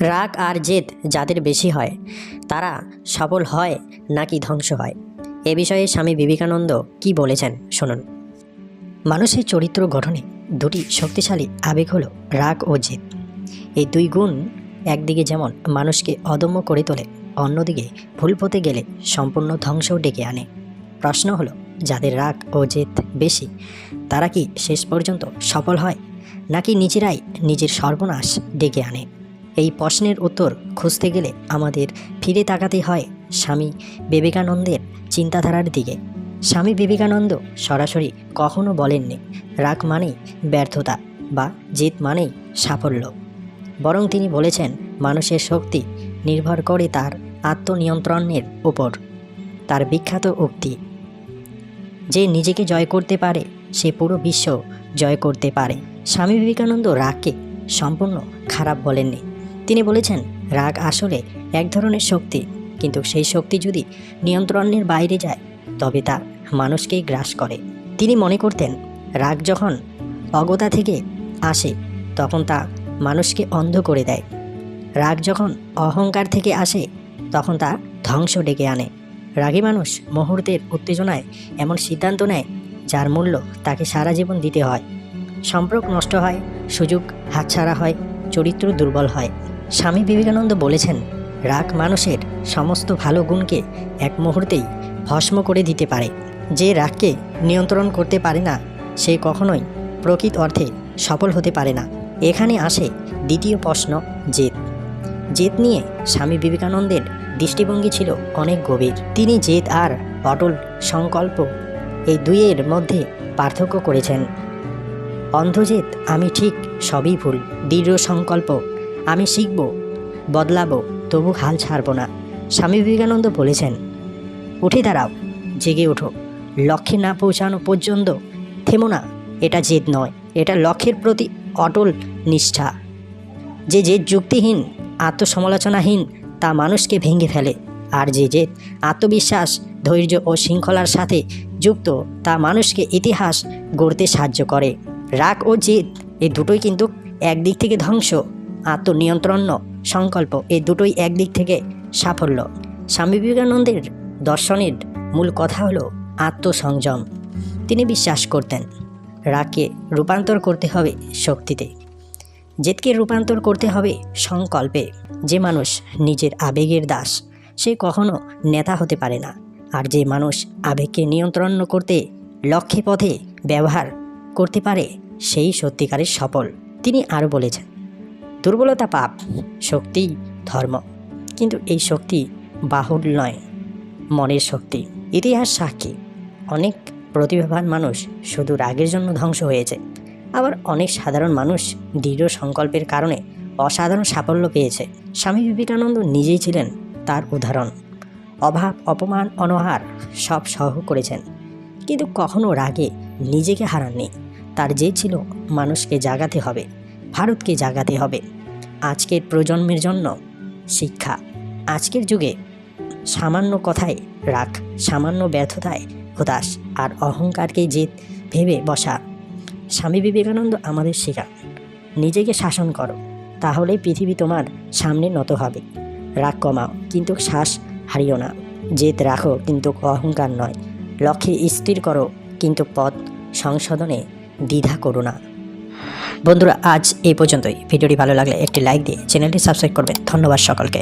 রাগ আর জেদ যাদের বেশি হয়, তারা সফল হয় নাকি ধ্বংস হয়? এ বিষয়ে স্বামী বিবেকানন্দ কি বলেছেন শুনুন। মানুষের চরিত্র গঠনে দুটি শক্তিশালী আবেগ হলো রাগ ও জেদ। এই দুই গুণ একদিকে যেমন মানুষকে অদম্য করে তোলে, অন্যদিকে ভুল পথে গেলে সম্পূর্ণ ধ্বংসও ডেকে আনে। প্রশ্ন হলো, যাদের রাগ ও জেদ বেশি, তারা কি শেষ পর্যন্ত সফল হয়, নাকি নিজেরাই নিজের সর্বনাশ ডেকে আনে? এই প্রশ্নের উত্তর খুঁজতে গেলে আমাদের ফিরে তাকাতে হয় স্বামী বিবেকানন্দের চিন্তাধারার দিকে। স্বামী বিবেকানন্দ সরাসরি কখনো বলেননি, রাগ মানেই ব্যর্থতা বা জিত মানেই সাফল্য। বরং তিনি বলেছেন, মানুষের শক্তি নির্ভর করে তার আত্মনিয়ন্ত্রণের উপর, তার বিখ্যাত উক্তি। যে নিজেকে জয় করতে পারে, সে পুরো বিশ্ব জয় করতে পারে। স্বামী বিবেকানন্দ রাগকে সম্পূর্ণ খারাপ বলেননি। তিনি বলেছেন, রাগ আসলে এক ধরনের শক্তি, কিন্তু সেই শক্তি যদি নিয়ন্ত্রণের বাইরে যায়, তবে তা মানুষকেই গ্রাস করে। তিনি মনে করতেন, রাগ যখন অগতা থেকে আসে, তখন তা মানুষকে অন্ধ করে দেয়। রাগ যখন অহংকার থেকে আসে, তখন তা ধ্বংস ডেকে আনে। রাগী মানুষ মুহূর্তের উত্তেজনায় এমন সিদ্ধান্ত নেয়, যার মূল্য তাকে সারা জীবন দিতে হয়। সম্পর্ক নষ্ট হয়, সুযোগ হাতছাড়া হয়, চরিত্র দুর্বল হয়। স্বামী বিবেকানন্দ বলেছেন, রাগ মানুষের সমস্ত ভালো গুণকে এক মুহূর্তেই ভস্ম করে দিতে পারে। যে রাগকে নিয়ন্ত্রণ করতে পারে না, সে কখনোই প্রকৃত অর্থে সফল হতে পারে না। এখানে আসে দ্বিতীয় প্রশ্ন, জেদ। জেদ নিয়ে স্বামী বিবেকানন্দের দৃষ্টিভঙ্গি ছিল অনেক গভীর। তিনি জেদ আর অটল সংকল্প এই দুইয়ের মধ্যে পার্থক্য করেছেন। অন্ধজেদ, আমি ঠিক সবই ভুল, দৃঢ় সংকল্প আমি শিখব, বদলাবো, তবু হাল ছাড়ব না। স্বামী বিবেকানন্দ বলেছেন, উঠে দাঁড়াও, জেগে ওঠো। লক্ষ্যে না পৌঁছানো পর্যন্ত থেমো না, এটা জেদ নয়, এটা লক্ষ্যের প্রতি অটল নিষ্ঠা। যে জেদ যুক্তিহীন, আত্মসমালোচনাহীন, তা মানুষকে ভেঙে ফেলে। আর যে জেদ আত্মবিশ্বাস, ধৈর্য ও শৃঙ্খলার সাথে যুক্ত, তা মানুষকে ইতিহাস গড়তে সাহায্য করে। রাগ ও জেদ এই দুটোই কিন্তু একদিক থেকে ধ্বংস। আত্মনিয়ন্ত্রণ, সংকল্প এই দুটোই একদিক থেকে সাফল্য। স্বামী বিবেকানন্দের দর্শনের মূল কথা হলো আত্মসংযম। তিনি বিশ্বাস করতেন, রাগকে রূপান্তর করতে হবে শক্তিতে। জেদকে রূপান্তর করতে হবে সংকল্পে। যে মানুষ নিজের আবেগের দাস, সে কখনো নেতা হতে পারে না। আর যে মানুষ আবেগকে নিয়ন্ত্রণ করতে লক্ষ্যে পথে ব্যবহার করতে পারে, সেই সত্যিকারের সফল। তিনি আরও বলেছেন দুর্বলতা পাপ, শক্তি, ধর্ম। কিন্তু এই শক্তি বাহুল নয়, মনের শক্তি। ইতিহাস সাক্ষী। অনেক প্রতিভাবান মানুষ শুধু রাগের জন্য ধ্বংস হয়েছে। আবার অনেক সাধারণ মানুষ দৃঢ় সংকল্পের কারণে অসাধারণ সাফল্য পেয়েছে। স্বামী বিবেকানন্দ নিজেই ছিলেন তার উদাহরণ। অভাব, অপমান, অনহার সব সহ করেছেন। কিন্তু কখনো রাগে নিজেকে হারাননি। তার যে ছিল মানুষকে জাগাতে হবে। ভারতকে জাগাতে হবে। আজকের প্রজন্মের জন্য শিক্ষা, আজকের যুগে সামান্য কথায় রাগ, সামান্য ব্যর্থতায় হতাশ আর অহংকারকে জেদ ভেবে বসা। স্বামী বিবেকানন্দ আমাদের শেখান, নিজেকে শাসন করো তাহলে পৃথিবী তোমার সামনে নত হবে। রাগ কমাও, কিন্তু শ্বাস হারিও না। জেদ রাখো, কিন্তু অহংকার নয়। লক্ষ্যে স্থির করো, কিন্তু পথ সংশোধনে দ্বিধা করো না। বন্ধুরা, আজ এই পর্যন্তই। ভিডিওটি ভালো লাগলে একটি লাইক দিয়ে চ্যানেলটি সাবস্ক্রাইব করবেন ধন্যবাদ সকলকে।